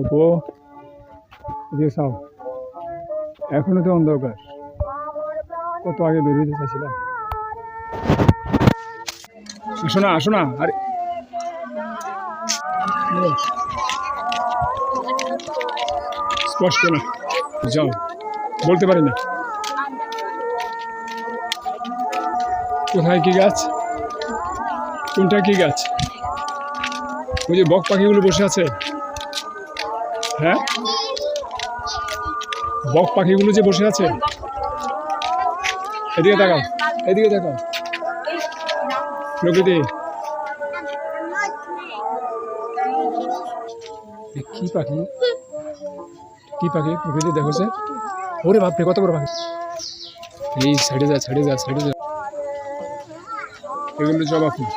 তবুও এদিকে সাও এখনও তো অন্ধকার। কত আগে বেরিয়ে চাইছিলাম। আসো না আসো না, আরে। স্পষ্ট না, যাও। বলতে পারি না। কোথায় কি গাছ? কোনটা কি গাছ? ওই যে বক পাখিগুলো বসে আছে। হ্যাঁ? বক পাখিগুলো যে বসে আছে? এদিকে তাকাও এদিকে তাকাও। প্রকৃতি। কি পাখি? কি পাখি? প্রকৃতি দেখো সে। ওরে বাপরে, কত বড় পাখি। এই সাইডে যা সাইডে যা সাইডে যা। এগুলো জবা ফুল।